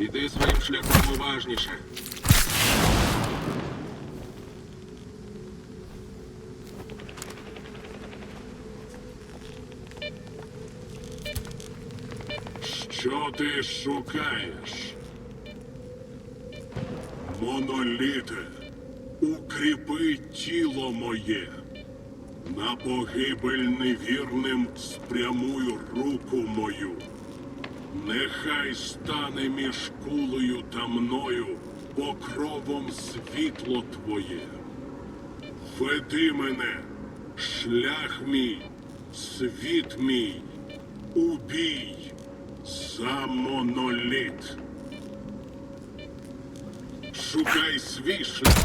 Іди своїм шляхом уважніше. Що ти шукаєш? Моноліте, укріпи тіло моє. На погибель невірним спрямуй руку мою. Нехай стане між кулею та мною покровом світло твоє. Веди мене, шлях мій, світ мій, убій за моноліт. Шукай свій шлях,